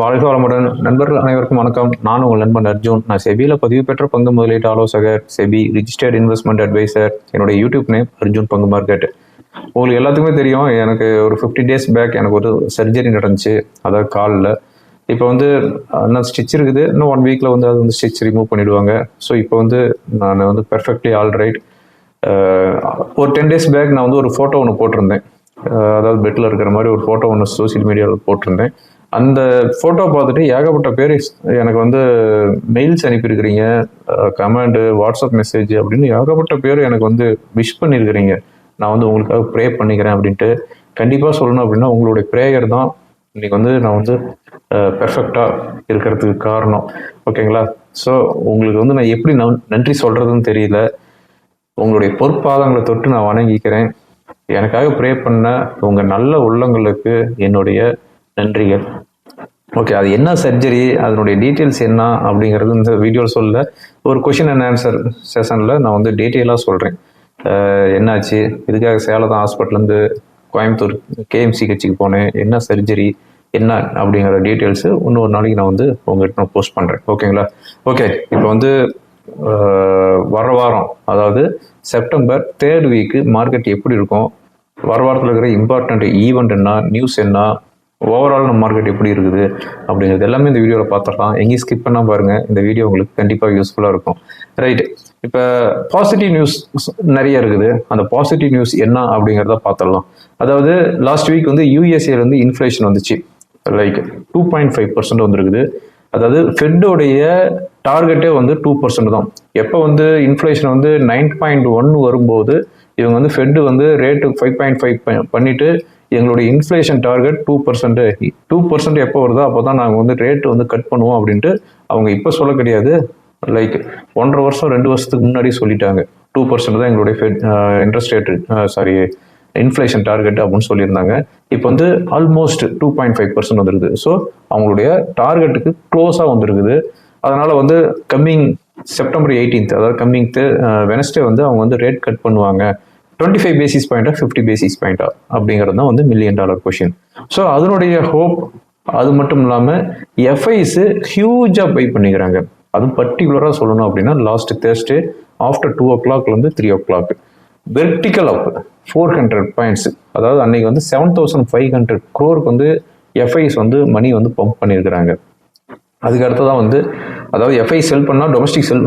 வாழ்க வளமுடன் நண்பர்கள் அனைவருக்கும் வணக்கம். நான் உங்கள் நண்பன் அர்ஜுன். நான் செபியில் பதிவு பெற்ற பங்கு முதலீட்டு ஆலோசகர் செபி ரிஜிஸ்டர்ட் இன்வெஸ்ட்மெண்ட் அட்வைசர் என்னோட யூடியூப் நேம் அர்ஜுன் பங்கு மார்க்கெட் உங்களுக்கு எல்லாத்துக்குமே தெரியும் எனக்கு ஒரு ஃபிஃப்டி டேஸ் பேக் எனக்கு ஒரு சர்ஜரி நடந்துச்சு. அதாவது காலில். இப்போ வந்து இன்னும் ஸ்டிச் இருக்குது. இன்னும் ஒன் வீக்கில் வந்து அது வந்து ஸ்டிச் ரிமூவ் பண்ணிவிடுவாங்க ஸோ இப்போ வந்து நான் வந்து பெர்ஃபெக்ட்லி ஆல் ரைட் ஒரு டென் டேஸ் பேக் நான் வந்து ஒரு ஃபோட்டோ ஒன்று போட்டிருந்தேன். அதாவது பெட்டில் இருக்கிற மாதிரி ஒரு ஃபோட்டோ ஒன்று சோஷியல் மீடியாவில் போட்டிருந்தேன். அந்த ஃபோட்டோ பார்த்துட்டு ஏகப்பட்ட பேர் எனக்கு வந்து மெயில்ஸ் அனுப்பியிருக்கிறீங்க கமெண்டு வாட்ஸ்அப் மெசேஜ் அப்படின்னு ஏகப்பட்ட பேர் எனக்கு வந்து விஷ் பண்ணியிருக்கிறீங்க. நான் வந்து உங்களுக்காக ப்ரே பண்ணிக்கிறேன் அப்படின்ட்டு. கண்டிப்பாக சொல்லணும் அப்படின்னா உங்களுடைய ப்ரேயர் தான் இன்னைக்கு வந்து நான் வந்து பெர்ஃபெக்டாக இருக்கிறதுக்கு காரணம். ஓகேங்களா ஸோ உங்களுக்கு வந்து நான் எப்படி நன் நன்றி சொல்கிறதுன்னு தெரியல. உங்களுடைய பொற்பாதங்களை தொட்டு நான் வணங்கிக்கிறேன். எனக்காக ப்ரே பண்ண உங்கள் நல்ல உள்ளங்களுக்கு என்னுடைய நன்றிகள். ஓகே அது என்ன சர்ஜரி அதனுடைய டீட்டெயில்ஸ் என்ன அப்படிங்கிறது இந்த வீடியோ சொல்ல. ஒரு கொஷின் அண்ட் ஆன்சர் செஷனில் நான் வந்து டீட்டெயிலாக சொல்கிறேன் என்னாச்சு? இதுக்காக சேலதான் ஹாஸ்பிட்டல்லேருந்து கோயம்புத்தூர் கேஎம்சி கட்சிக்கு போனேன். என்ன சர்ஜரி என்ன அப்படிங்கிற டீட்டெயில்ஸு இன்னொரு நாளைக்கு நான் வந்து உங்கள்கிட்ட நான் போஸ்ட் பண்ணுறேன் ஓகேங்களா ஓகே இப்போ வந்து வர வாரம் அதாவது செப்டம்பர் தேர்ட் வீக்கு மார்க்கெட் எப்படி இருக்கும்? வர வாரத்தில் இருக்கிற இம்பார்ட்டண்ட் ஈவெண்ட் என்ன நியூஸ் என்ன? ஓவரால் நம்ம மார்க்கெட் எப்படி இருக்குது அப்படிங்கிறது எல்லாமே இந்த வீடியோவில் பார்த்துடலாம். எங்கேயும் ஸ்கிப் பண்ணால் பாருங்கள் இந்த வீடியோ உங்களுக்கு கண்டிப்பாக யூஸ்ஃபுல்லாக இருக்கும். ரைட் இப்போ பாசிட்டிவ் நியூஸ் நிறைய இருக்குது. அந்த பாசிட்டிவ் நியூஸ் என்ன அப்படிங்கிறத பார்த்துடலாம். அதாவது லாஸ்ட் வீக் வந்து யூஎஸ்ஏலேருந்து இன்ஃப்ளேஷன் வந்துச்சு. Like two point five percent வந்துருக்குது. அதாவது ஃபெட்டோடைய டார்கெட்டே வந்து டூ பர்சன்ட் தான். எப்போ வந்து இன்ஃப்ளேஷன் வந்து நைன் பாயிண்ட் ஒன் வரும்போது இவங்க வந்து ஃபெட்டு வந்து ரேட்டு ஃபைவ் பாயிண்ட் ஃபைவ் பண்ணிட்டு எங்களுடைய inflation target two percent two percent எப்போ வருதோ அப்போ தான் நாங்கள் வந்து ரேட்டு வந்து கட் பண்ணுவோம் அப்படின்ட்டு அவங்க இப்போ சொல்ல கிடையாது. லைக் ஒன்றரை வருஷம் ரெண்டு வருஷத்துக்கு முன்னாடி சொல்லிட்டாங்க. டூ பர்சன்ட் தான் எங்களுடைய Fed interest rate sorry inflation target அப்படின்னு சொல்லியிருந்தாங்க. இப்போ வந்து almost two point five percent வந்துருக்குது ஸோ அவங்களுடைய டார்கெட்டுக்கு க்ளோஸாக வந்துருக்குது. அதனால் வந்து கம்மிங் செப்டம்பர் எயிட்டீன்த் அதாவது கம்மிங் வெனஸ்டே வந்து அவங்க வந்து ரேட் கட் பண்ணுவாங்க. டுவெண்ட்டி ஃபைவ் பேசிஸ் பாயிண்டா ஃபிஃப்டி பேசிஸ் பாயிண்டா அப்படிங்கிறது தான் வந்து மில்லியன் டாலர் கொஷின் ஸோ அதனுடைய ஹோப் அது மட்டும் இல்லாமல் எஃப்ஐஸ் ஹியூஜாக பை பண்ணிக்கிறாங்க. அதுவும் பர்டிகுலராக சொல்லணும் அப்படின்னா லாஸ்ட் தேர்ஸ்டே ஆஃப்டர் டூ ஓ கிளாக்லேருந்து three o'clock vertical up four hundred points அதாவது அன்னைக்கு வந்து செவன் தௌசண்ட் ஃபைவ் ஹண்ட்ரட் க்ரோருக்கு வந்து எஃப்ஐஸ் வந்து மணி வந்து பம்ப் பண்ணியிருக்கிறாங்க. அதுக்கு அடுத்ததான் வந்து அதாவது எஃப்ஐ செல் பண்ணால் டொமஸ்டிக் செல்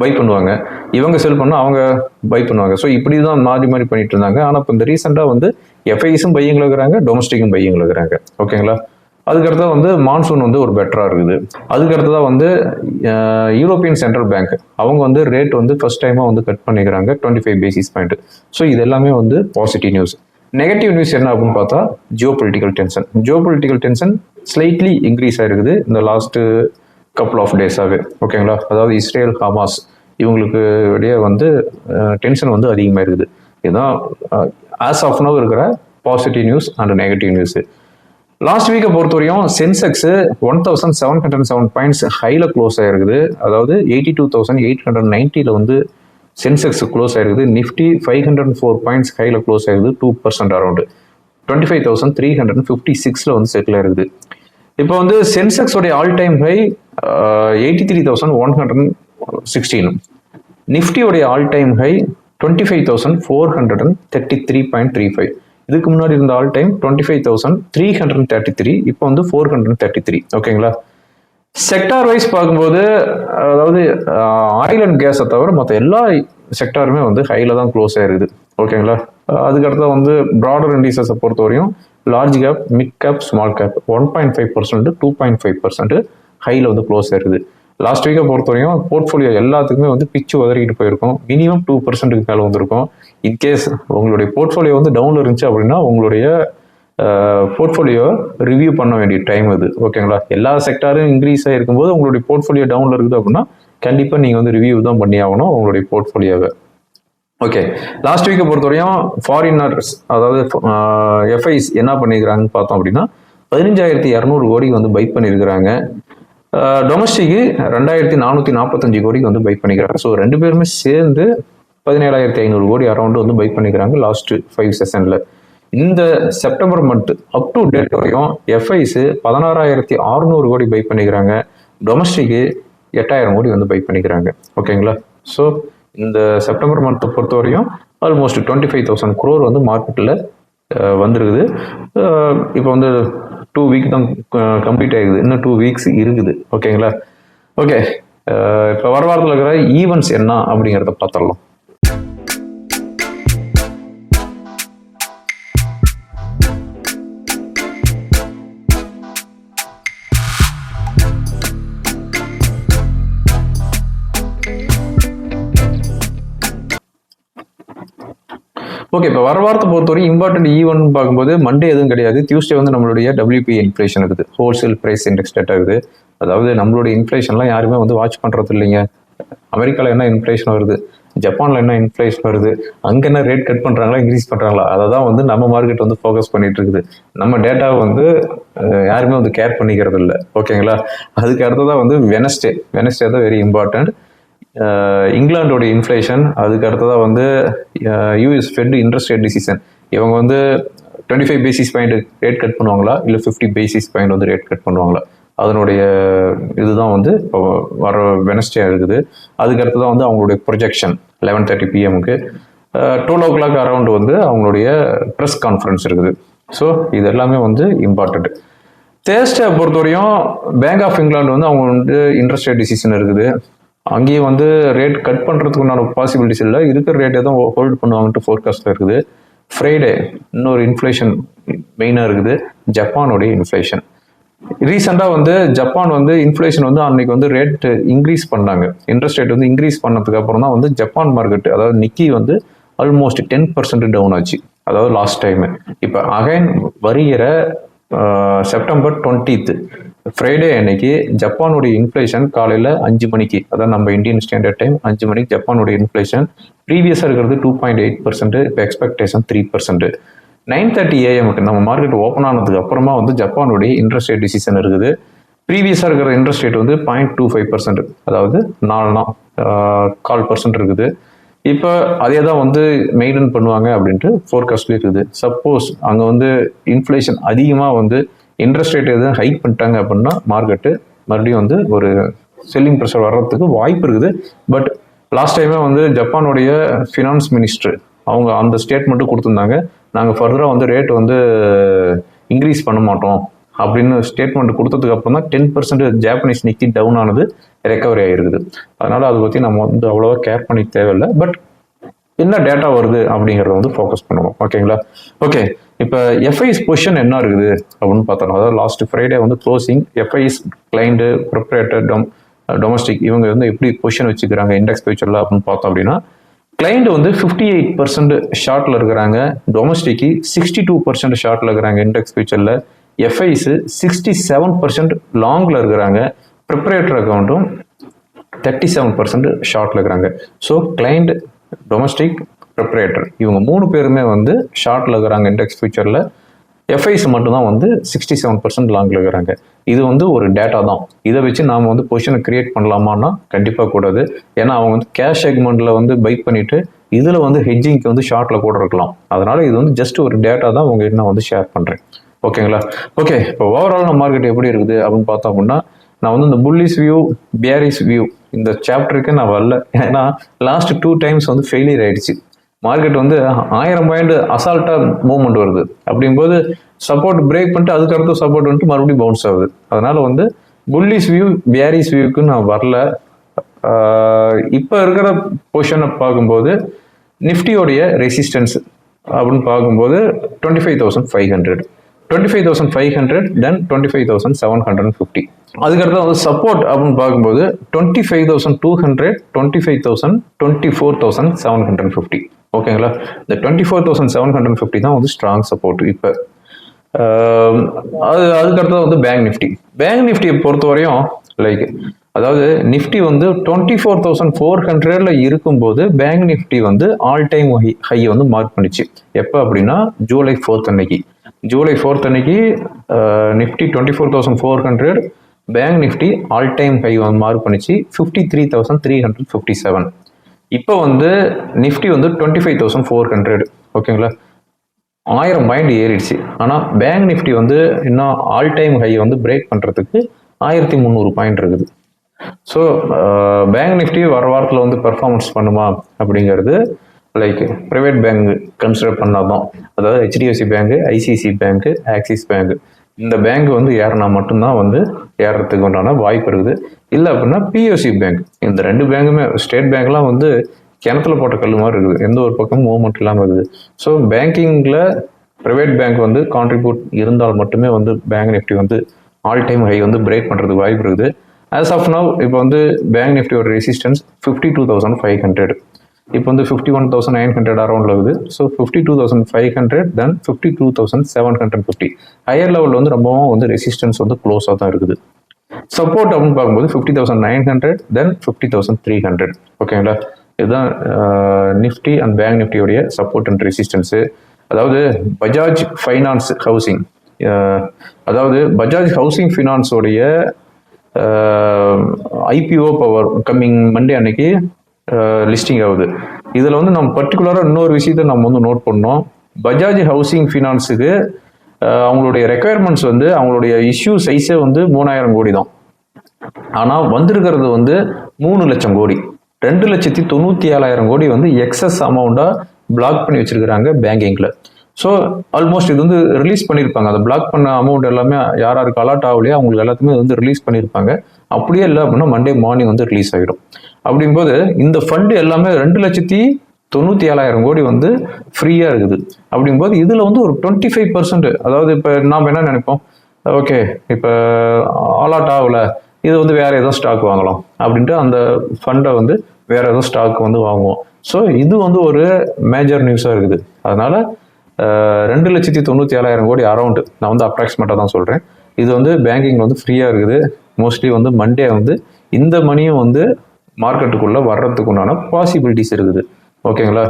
பை பண்ணுவாங்க. இவங்க செல் பண்ணால் அவங்க பை பண்ணுவாங்க. ஸோ இப்படி தான் மாறி மாறி பண்ணிட்டு இருந்தாங்க. ஆனால் இப்போ இந்த ரீசெண்டாக வந்து எஃப்ஐஸும் பையங்கள் இருக்கிறாங்க டொமஸ்டிக்கும் பையங்கள் இருக்கிறாங்க. ஓகேங்களா அதுக்கடுத்தா வந்து மான்சூன் வந்து ஒரு பெட்டராக இருக்குது. அதுக்கடுத்ததாக வந்து யூரோப்பியன் சென்ட்ரல் பேங்க் அவங்க வந்து ரேட் வந்து ஃபர்ஸ்ட் டைமாக வந்து கட் பண்ணிக்கிறாங்க twenty five basis point so இது எல்லாமே வந்து பாசிட்டிவ் நியூஸ் நெகட்டிவ் நியூஸ் என்ன அப்படின்னு பார்த்தா geopolitical tension geopolitical tension slightly increase ஆயிருக்குது இந்த லாஸ்ட்டு கப்புள் ஆஃப் டேஸாகவே ஓகேங்களா அதாவது இஸ்ரேல் ஹமாஸ் இவங்களுக்கு இடையே வந்து டென்ஷன் வந்து அதிகமாக இருக்குது இதுதான் ஆஸ் ஆஃப் நவ் இருக்கிற positive news and negative news last வீக்கை பொறுத்தவரையும் Sensex one thousand seven hundred seven points ஹையில் க்ளோஸ் ஆயிருக்குது. அதாவது eighty two thousand eight hundred நைன்ட்டியில் வந்து சென்செக்ஸ் க்ளோஸ் ஆயிருக்குது. Nifty five hundred four points ஹையில் க்ளோஸ் ஆயிருக்குது. Two percent around twenty five thousand three hundred fifty சிக்ஸில் வந்து செட்டில் ஆயிருக்குது. இப்போ வந்து சென்செக்ஸோடைய all time high eighty three thousand one hundred sixteen நிஃப்டியோடைய all time high twenty five thousand four hundred and thirty three point three five இதுக்கு முன்னாடி இருந்த all time twenty five thousand three hundred thirty three இப்போ வந்து four hundred and thirty three ஓகேங்களா? Sector wise பார்க்கும்போது அதாவது oil and கேஸை தவிர மற்ற எல்லா செக்டாருமே வந்து ஹையில் தான் க்ளோஸ் ஆயிருக்குது ஓகேங்களா? அதுக்கடுத்து வந்து ப்ராடர் இண்டீசர்ஸை பொறுத்த வரையும் large cap mid cap small cap one point five percent two point five percent ஹையில் வந்து க்ளோஸ் ஆயிருக்குது லாஸ்ட் வீக்கை பொறுத்தவரையும் போர்ட்ஃபோலியோ எல்லாத்துக்குமே வந்து பிச்சு உதறிக்கிட்டு போயிருக்கும். மினிமம் டூ பர்சன்ட்டுக்கு மேலே வந்திருக்கும். இன்கேஸ் உங்களுடைய போர்ட்ஃபோலியோ வந்து டவுனில் இருந்துச்சு அப்படின்னா உங்களுடைய போர்ட்ஃபோலியோ ரிவ்யூ பண்ண வேண்டிய டைம் அது. ஓகேங்களா எல்லா செக்டாரும் இன்க்ரீஸ் ஆகிருக்கும் போது உங்களுடைய போர்ட்ஃபோலியோ டவுனில் இருக்குது அப்படின்னா கண்டிப்பாக நீங்கள் வந்து ரிவ்யூ தான் பண்ணி ஆகணும் உங்களுடைய போர்ட்ஃபோலியோவை ஓகே லாஸ்ட் வீக்கை பொறுத்தவரையும் ஃபாரினர்ஸ் அதாவது எஃப்ஐஸ் என்ன பண்ணியிருக்கிறாங்கன்னு பார்த்தோம் அப்படின்னா பதினஞ்சாயிரத்தி இரநூறு கோடி வந்து பைக் பண்ணியிருக்கிறாங்க டொமஸ்டிக்கு ரெண்டாயிரத்தி நானூற்றி நாற்பத்தஞ்சு கோடிக்கு வந்து பைக் பண்ணிக்கிறாங்க. ஸோ ரெண்டு பேருமே சேர்ந்து பதினேழாயிரத்தி ஐநூறு கோடி அரௌண்டு வந்து பைக் பண்ணிக்கிறாங்க லாஸ்ட் ஃபைவ் செஷனில் இந்த September month up to date வரையும் எஃப்ஐஸு பதினாறாயிரத்தி அறுநூறு கோடி பை பண்ணிக்கிறாங்க. டொமஸ்டிக்கு எட்டாயிரம் கோடி வந்து பை பண்ணிக்கிறாங்க. ஓகேங்களா ஸோ இந்த செப்டம்பர் மந்த்தை பொறுத்த வரையும் almost twenty five thousand crore வந்து மார்க்கெட்டில் வந்திருக்குது. இப்போ வந்து டூ வீக் தான் கம்ப்ளீட் ஆகிடுது இன்னும் டூ வீக்ஸ் இருக்குது. ஓகேங்களா ஓகே இப்போ வர வாரத்தில் இருக்கிற ஈவெண்ட்ஸ் என்ன அப்படிங்கிறத பார்த்துடலாம். ஓகே இப்போ வர வாரத்தை பொறுத்தவரை இம்பார்ட்டன்ட் e ஈவெண்ட் பார்க்கும்போது மண்டே எதுவும் கிடையாது. டியூஸ்டே வந்து நம்மளுடைய டபிள்யூபி இன்ஃப்ளேஷன் இருக்குது. ஹோல்சேல் ப்ரைஸ் இண்டெக்ஸ் டேட்டா இருக்குது. அதாவது நம்மளுடைய இன்ஃப்ளேஷன்லாம் யாருமே வந்து வாட்ச் பண்ணுறது இல்லைங்க. அமெரிக்காவில் என்ன இன்ஃப்ளேஷன் வருது? ஜப்பானில் என்ன இன்ஃப்ளேஷன் வருது? அங்கே என்ன ரேட் கட் பண்ணுறாங்களா இன்க்ரீஸ் பண்ணுறாங்களா அதை தான் வந்து நம்ம மார்க்கெட் வந்து ஃபோக்கஸ் பண்ணிட்டு இருக்குது. நம்ம டேட்டாவை வந்து யாருமே வந்து கேர் பண்ணிக்கிறது இல்லை ஓகேங்களா அதுக்கு அடுத்ததாக வந்து வெனஸ்டே வெனஸ்டே தான் வெரி இம்பார்ட்டன்ட் இங்கிலாண்டோடைய இன்ஃப்ளேஷன் அதுக்கு அடுத்ததாக வந்து US Fed interest rate decision இவங்க வந்து twenty five basis point rate cut பண்ணுவாங்களா? இல்லை ஃபிஃப்டி பேசிஸ் பாயிண்ட் வந்து ரேட் கட் பண்ணுவாங்களா? அதனுடைய இதுதான் வந்து இப்போ வர வெனஸ்டே இருக்குது. அதுக்கு அடுத்ததான் வந்து அவங்களுடைய ப்ரொஜெக்ஷன் லெவன் தேர்ட்டி பிஎம்க்கு டுவெல் ஓ கிளாக் அரவுண்ட் வந்து அவங்களுடைய ப்ரெஸ் கான்ஃபரன்ஸ் இருக்குது. ஸோ இது எல்லாமே வந்து இம்பார்ட்டண்ட் தேர்ஸ்டே பொறுத்தவரையும் பேங்க் ஆஃப் இங்கிலாந்து வந்து அவங்க வந்து இன்ட்ரெஸ்ட் ரேட் டிசிஷன் இருக்குது. அங்கேயும் வந்து ரேட் கட் பண்ணுறதுக்குண்டான பாசிபிலிட்டிஸ் இல்லை. இருக்கிற ரேட்டை தான் ஹோல்ட் பண்ணுவாங்கன்ட்டு ஃபோர்காஸ்ட்டில் இருக்குது. ஃப்ரைடே இன்னொரு இன்ஃப்ளேஷன் மெயினாக இருக்குது. ஜப்பானுடைய இன்ஃப்ளேஷன் ரீசெண்டாக வந்து ஜப்பான் வந்து இன்ஃப்ளேஷன் வந்து அன்னைக்கு வந்து ரேட் இன்க்ரீஸ் பண்ணாங்க. இன்ட்ரெஸ்ட் ரேட் வந்து இன்க்ரீஸ் பண்ணதுக்கு அப்புறம் தான் வந்து ஜப்பான் மார்க்கெட் அதாவது நிக்கி வந்து ஆல்மோஸ்ட் டென் பர்சன்ட் டவுன் ஆச்சு. அதாவது லாஸ்ட் டைமு இப்போ அகைன் வருகிற செப்டம்பர் டுவெண்ட்டீத்து ஃப்ரைடே அன்னைக்கு ஜப்பானுடைய இன்ஃப்ளேஷன் காலையில் அஞ்சு மணிக்கு அதான் நம்ம இந்தியன் ஸ்டாண்டர்ட் டைம் அஞ்சு மணிக்கு ஜப்பானுடைய இன்ஃப்ளேஷன் ப்ரீவியஸாக இருக்கிறது டூ பாயிண்ட் எயிட் பர்சன்ட் இப்போ expectation three percent nine thirty ஏஎம்க்கு நம்ம மார்க்கெட் ஓப்பன் ஆனதுக்கு அப்புறமா வந்து ஜப்பானுடைய இன்ட்ரெஸ்ட் ரேட் டிசிஷன் இருக்குது. ப்ரீவியஸாக இருக்கிற இன்ட்ரெஸ்ட் ரேட் வந்து பாயிண்ட் டூ ஃபைவ் பர்சன்ட் அதாவது நாலுனா கால் பர்சன்ட் இருக்குது. இப்போ அதே தான் வந்து மெயின்டைன் பண்ணுவாங்க அப்படின்ட்டு ஃபோர்காஸ்ட்லேயே இருக்குது. சப்போஸ் அங்கே வந்து இன்ஃப்ளேஷன் அதிகமாக வந்து இன்ட்ரெஸ்ட் ரேட் எதுவும் ஹைக் பண்ணிட்டாங்க அப்படின்னா மார்க்கெட்டு மறுபடியும் வந்து ஒரு செல்லிங் ப்ரெஷர் வர்றதுக்கு வாய்ப்பு இருக்குது. பட் லாஸ்ட் டைமே வந்து ஜப்பானுடைய ஃபினான்ஸ் மினிஸ்டர் அவங்க அந்த ஸ்டேட்மெண்ட்டும் கொடுத்துருந்தாங்க. நாங்கள் ஃபர்தராக வந்து ரேட் வந்து இன்க்ரீஸ் பண்ண மாட்டோம் அப்படின்னு ஸ்டேட்மெண்ட் கொடுத்ததுக்கு அப்புறம் தான் ten percent Japanese Nikkei down ஆனது ரெக்கவரி ஆகிருக்குது அதனால் அதை பற்றி நம்ம வந்து அவ்வளோவா கேர் பண்ணி தேவையில்லை. பட் என்ன டேட்டா வருது அப்படிங்கிறத வந்து ஃபோக்கஸ் பண்ணுவோம் ஓகேங்களா ஓகே இப்போ எஃப்ஐஸ் பொசிஷன் என்ன இருக்குது அப்படின்னு பார்த்தோம் அதாவது லாஸ்ட் ஃப்ரைடே வந்து closing FIIs client proprietor dom domestic இவங்க வந்து எப்படி பொசிஷன் வச்சுக்கிறாங்க இண்டெக்ஸ் ஃபியூச்சரில் அப்படின்னு பார்த்தோம் அப்படின்னா கிளைண்ட் வந்து ஃபிஃப்டி எயிட் பர்சன்ட் ஷார்ட்டில் இருக்கிறாங்க டொமஸ்டிக்கு சிக்ஸ்டி டூ பர்சன்ட் ஷார்ட்டில் இருக்கிறாங்க இண்டெக்ஸ் ஃபியூச்சரில் எஃப்ஐஸு சிக்ஸ்டி செவன் பர்சன்ட் லாங்கில் இருக்கிறாங்க ப்ரிப்பரேட்டர் அக்கௌண்ட்டும் தேர்ட்டி செவன் பர்சன்ட் ஷார்ட்டில் இருக்கிறாங்க. ஸோ கிளைண்ட் டொமஸ்டிக் ப்ரிப்ரேட்டர் இவங்க மூணு பேருமே வந்து ஷார்ட்டில் இருக்கிறாங்க இண்டெக்ஸ் ஃபியூச்சரில் எஃப்ஐஸ் மட்டும்தான் வந்து சிக்ஸ்டி செவன் பர்சன்ட் லாங்கில் இருக்கிறாங்க. இது வந்து ஒரு டேட்டா தான். இதை வச்சு நாம் வந்து பொசிஷனை கிரியேட் பண்ணலாமான்னா கண்டிப்பாக கூடாது. ஏன்னா அவங்க வந்து கேஷ் செக்மெண்ட்டில் வந்து பைக் பண்ணிட்டு இதில் வந்து ஹெட்ஜிங்க்கு வந்து ஷார்ட்டில் கூட இருக்கலாம் அதனால் இது வந்து ஜஸ்ட் ஒரு டேட்டா தான் உங்ககிட்ட நான் வந்து ஷேர் பண்ணுறேன் ஓகேங்களா? ஓகே இப்போ ஓவரால் நம்ம மார்க்கெட் எப்படி இருக்குது அப்படின்னு பார்த்தோம் அப்படின்னா நான் வந்து இந்த புல்லிஸ் வியூ பியாரிஸ் வியூ இந்த சாப்டருக்கு நான் வரல. ஏன்னா லாஸ்ட் டூ டைம்ஸ் வந்து ஃபெயிலியர் ஆயிடுச்சு. மார்க்கெட் வந்து ஆயிரம் பாயிண்ட் அசால்ட்டாக மூவ்மெண்ட் வருது. அப்படிங்கும்போது சப்போர்ட் பிரேக் பண்ணிட்டு அதுக்கடுத்து சப்போர்ட் வந்துட்டு மறுபடியும் பவுன்ஸ் ஆகுது. அதனால வந்து புல்லிஸ் வியூ பியாரிஸ் வியூக்கு நான் வரல. இப்போ இருக்கிற பொசிஷனை பார்க்கும்போது நிஃப்டியோடைய ரெசிஸ்டன்ஸ் அப்படின்னு பார்க்கும்போது twenty five thousand five hundred twenty five thousand five hundred then twenty five thousand seven hundred fifty அதுக்கடுத்து வந்து சப்போர்ட் அப்படின்னு பார்க்கும்போது twenty five thousand two hundred twenty five thousand twenty four thousand seven hundred fifty ஓகேங்களா இந்த twenty four thousand seven hundred fifty தான் வந்து strong support இப்போ. அது அதுக்கடுத்தது வந்து பேங்க் நிஃப்டி பேங்க் நிஃப்டியை பொறுத்தவரையும் லைக் அதாவது நிஃப்டி வந்து டுவெண்ட்டி ஃபோர் தௌசண்ட் ஃபோர் ஹண்ட்ரட்ல இருக்கும்போது பேங்க் நிஃப்டி வந்து ஆல் டைம் ஹை ஹையை வந்து மார்க் பண்ணிச்சு. எப்போ அப்படின்னா? ஜூலை ஃபோர்த் அன்னைக்கு. ஜூலை ஃபோர்த் அன்னைக்கு Nifty twenty four thousand four hundred Bank Nifty all time high வந்து மார்க் பண்ணிச்சு. Fifty three thousand three hundred fifty seven இப்போ வந்து நிஃப்டி வந்து twenty five thousand four hundred ஓகேங்களா? ஆயிரம் பாயிண்ட் ஏறிடுச்சு. ஆனால் பேங்க் நிஃப்டி வந்து இன்னும் ஆல் டைம் ஹை வந்து பிரேக் பண்ணுறதுக்கு ஆயிரத்தி முந்நூறு பாயிண்ட் இருக்குது. ஸோ பேங்க் நிஃப்டி வர வாரத்தில் வந்து பெர்ஃபார்மன்ஸ் பண்ணுமா அப்படிங்கிறது லைக் ப்ரைவேட் பேங்க் கன்சிடர் பண்ணாதான். அதாவது HDFC bank ICICI bank Axis bank இந்த பேங்க் வந்து ஏறினா மட்டும்தான் வந்து ஏறுறதுக்கு உண்டான வாய்ப்பு இருக்குது. இல்லை அப்படின்னா பிஎஸ்சி பேங்க் இந்த ரெண்டு பேங்குமே ஸ்டேட் பேங்க்லாம் வந்து கிணத்துல போட்ட கல் மாதிரி இருக்குது. எந்த ஒரு பக்கமும் மூவ்மெண்ட் இல்லாமல் இருக்குது. ஸோ பேங்கிங்கில் ப்ரைவேட் பேங்க் வந்து கான்ட்ரிபியூட் இருந்தால் மட்டுமே வந்து பேங்க் நிஃப்டி வந்து ஆல் டைம் ஹை வந்து பிரேக் பண்ணுறதுக்கு வாய்ப்பு இருக்குது. ஆஸ் ஆஃப் நவ் இப்போ வந்து பேங்க் நிஃப்டியோட resistance fifty two thousand five hundred இப்போ வந்து fifty one thousand nine hundred அரௌண்டில் இருக்குது. So fifty two thousand five hundred then fifty two thousand seven hundred fifty higher லெவலில் வந்து ரொம்பவும் வந்து ரெசிஸ்டன்ஸ் வந்து க்ளோஸாக தான் இருக்குது. சப்போர்ட் அப்படின்னு பார்க்கும்போது fifty thousand nine hundred then fifty thousand three hundred ஓகேங்களா இதுதான் நிஃப்டி அண்ட் பேங்க் நிஃப்டியோடைய சப்போர்ட் அண்ட் ரெசிஸ்டன்ஸு அதாவது பஜாஜ் ஃபைனான்ஸ் ஹவுசிங் அதாவது பஜாஜ் ஹவுசிங் ஃபினான்ஸோடைய ஐபிஓ பவர் கம்மிங் மண்டே அன்னைக்கு லிஸ்டிங் ஆகுது. இதில் வந்து நம்ம பர்டிகுலராக இன்னொரு விஷயத்தை நம்ம வந்து நோட் பண்ணோம். பஜாஜ் ஹவுசிங் ஃபினான்ஸுக்கு அவங்களுடைய ரெக்குயர்மெண்ட்ஸ் வந்து அவங்களுடைய இஷ்யூ சைஸே வந்து மூணாயிரம் கோடி தான். ஆனால் வந்திருக்கிறது வந்து மூணு லட்சம் கோடி. ரெண்டு லட்சத்தி தொண்ணூற்றி ஏழாயிரம் கோடி வந்து எக்ஸஸ் அமௌண்ட்டாக பிளாக் பண்ணி வச்சிருக்கிறாங்க பேங்கிங்கில் ஸோ ஆல்மோஸ்ட் இது வந்து ரிலீஸ் பண்ணியிருப்பாங்க அந்த பிளாக் பண்ண அமௌண்ட் எல்லாமே யார் யாருக்கு அலாட் ஆகலையோ அவங்களுக்கு எல்லாத்துக்குமே வந்து ரிலீஸ் பண்ணியிருப்பாங்க அப்படியே இல்லை அப்படின்னா மண்டே மார்னிங் வந்து ரிலீஸ் ஆகிடும் அப்படிங்கும்போது இந்த ஃபண்டு எல்லாமே ரெண்டு லட்சத்தி தொண்ணூற்றி ஏழாயிரம் கோடி வந்து ஃப்ரீயாக இருக்குது. அப்படிங்கும்போது இதில் வந்து ஒரு டுவெண்ட்டி ஃபைவ் பர்சன்ட் அதாவது இப்போ நாம் என்ன நினைப்போம்? ஓகே இப்போ அலாட் ஆகல இது வந்து வேறு எதுவும் ஸ்டாக் வாங்கலாம் அப்படின்ட்டு அந்த ஃபண்டை வந்து வேறு எதுவும் ஸ்டாக் வந்து வாங்குவோம். ஸோ இது வந்து ஒரு மேஜர் நியூஸாக இருக்குது. அதனால் ரெண்டு லட்சத்தி தொண்ணூற்றி ஏழாயிரம் கோடி அரௌண்டு நான் வந்து அப்ராக்சிமேட்டாக தான் சொல்கிறேன் இது வந்து பேங்கிங் வந்து ஃப்ரீயாக இருக்குது. மோஸ்ட்லி வந்து மண்டே வந்து இந்த மணியும் வந்து மார்க்கெட்டுக்குள்ளே வர்றதுக்கு உண்டான பாசிபிலிட்டிஸ் இருக்குது. ஓகேங்களா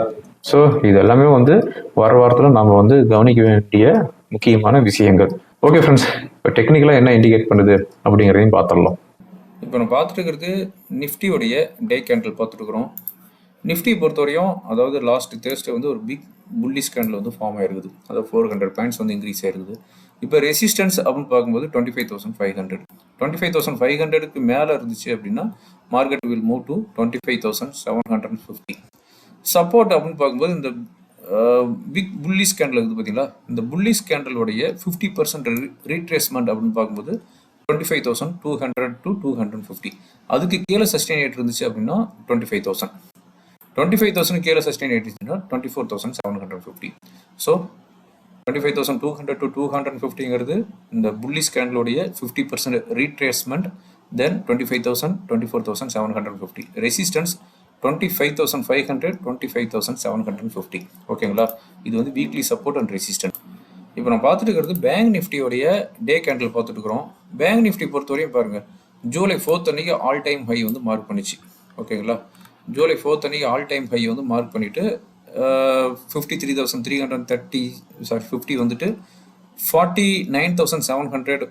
ஸோ இது எல்லாமே வந்து வர வாரத்தில் நாம் வந்து கவனிக்க வேண்டிய முக்கியமான விஷயங்கள். ஓகே ஃப்ரெண்ட்ஸ் இப்போ டெக்னிக்கலாக என்ன இண்டிகேட் பண்ணுது அப்படிங்கிறதையும் பார்த்துடலாம். இப்போ நம்ம பார்த்துட்டு இருக்கிறது நிஃப்டியோடைய டே கேண்டில் பார்த்துட்டுருக்குறோம். நிஃப்டி பொறுத்தவரையும் அதாவது லாஸ்ட் தேர்ஸ்டே வந்து ஒரு பிக் புல்லிஸ் கேண்டில் வந்து ஃபார்ம் ஆயிருக்குது. அதாவது ஃபோர் ஹண்ட்ரட் பாயிண்ட்ஸ் வந்து இன்க்ரீஸ் ஆயிருக்குது. இப்போ ரெசிஸ்டன்ஸ் அப்படின்னு பார்க்கும்போது twenty five thousand five hundred twenty five thousand five ஹண்ட்ரடுக்கு மேலே இருந்துச்சு அப்படின்னா market will move to twenty five thousand seven hundred fifty support அப்படின்னு பார்க்கும்போது இந்த பிக் புல்லி ஸ்கேண்டல் இருக்குது பார்த்தீங்களா இந்த புல்லி ஸ்கேண்டலுடைய ஃபிஃப்டி பர்சன்ட் ரீட்ரேஸ்மெண்ட் அப்படின்னு பார்க்கும்போது twenty five thousand two hundred to two hundred fifty அதுக்கு கீழே சஸ்டெயின் ஆகிட்டு இருந்துச்சு அப்படின்னா twenty five thousand twenty five thousand கீழே சஸ்டெயின் இருந்துச்சுன்னா twenty four thousand seven hundred fifty so twenty five thousand two hundred to two hundred ஃபிஃப்டிங்கிறது இந்த புள்ளி ஸ்கேண்டலுடைய fifty percent retracement then twenty five thousand twenty four thousand seven hundred fifty resistance twenty five thousand five hundred twenty five thousand seven hundred fifty ஓகேங்களா இது வந்து weekly support and resistant இப்போ நம்ம பார்த்துட்டு இருக்கிறது bank நிஃப்டியோடைய டே கேண்டில் பார்த்துட்டு இருக்கிறோம். பேங்க் நிஃப்டி பொறுத்தவரையும் பாருங்கள் ஜூலை ஃபோர்த் அன்னைக்கு ஆல் டைம் ஹை வந்து மார்க் பண்ணிச்சு. ஓகேங்களா ஜூலை ஃபோர்த் அன்னைக்கு ஆல் டைம் ஹை வந்து மார்க் பண்ணிவிட்டு fifty three thousand three hundred thirty sorry fifty வந்துட்டு forty nine thousand seven hundred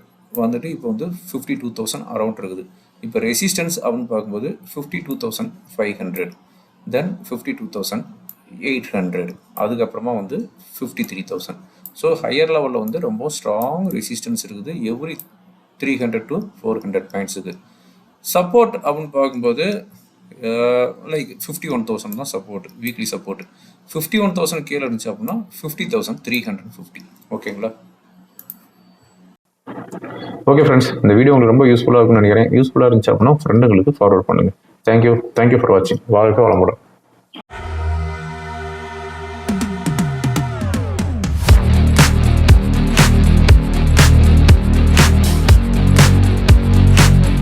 வந்துட்டு இப்போ வந்து ஃபிஃப்டி டூ தௌசண்ட் அரௌண்ட் இருக்குது. இப்போ ரெசிஸ்டன்ஸ் அப்படின்னு பார்க்கும்போது fifty two thousand five hundred then fifty two thousand eight hundred அதுக்கப்புறமா வந்து fifty three thousand so higher லெவலில் வந்து ரொம்ப ஸ்ட்ராங் ரெசிஸ்டன்ஸ் இருக்குது. Every three hundred to four hundred பாயிண்ட்ஸுக்கு support அப்படின்னு பார்க்கும்போது லைக் ஃபிஃப்டி ஒன் தௌசண்ட் தான் support weekly support fifty one thousand கீழே இருந்துச்சு அப்படின்னா fifty thousand three hundred fifty ஓகேங்களா ஓகே ஃப்ரெண்ட்ஸ் இந்த வீடியோ உங்களுக்கு ரொம்ப யூஸ்ஃபுல்லாக இருக்கும்னு நினைக்கிறேன். யூஸ்ஃபுல்லாக இருந்துச்சு அப்படின்னா ஃப்ரெண்டுங்களுக்கு ஃபார்வர்ட் பண்ணுங்கள் thank you thank you for வாட்சிங் வாழ்க்கை வளமுடன்.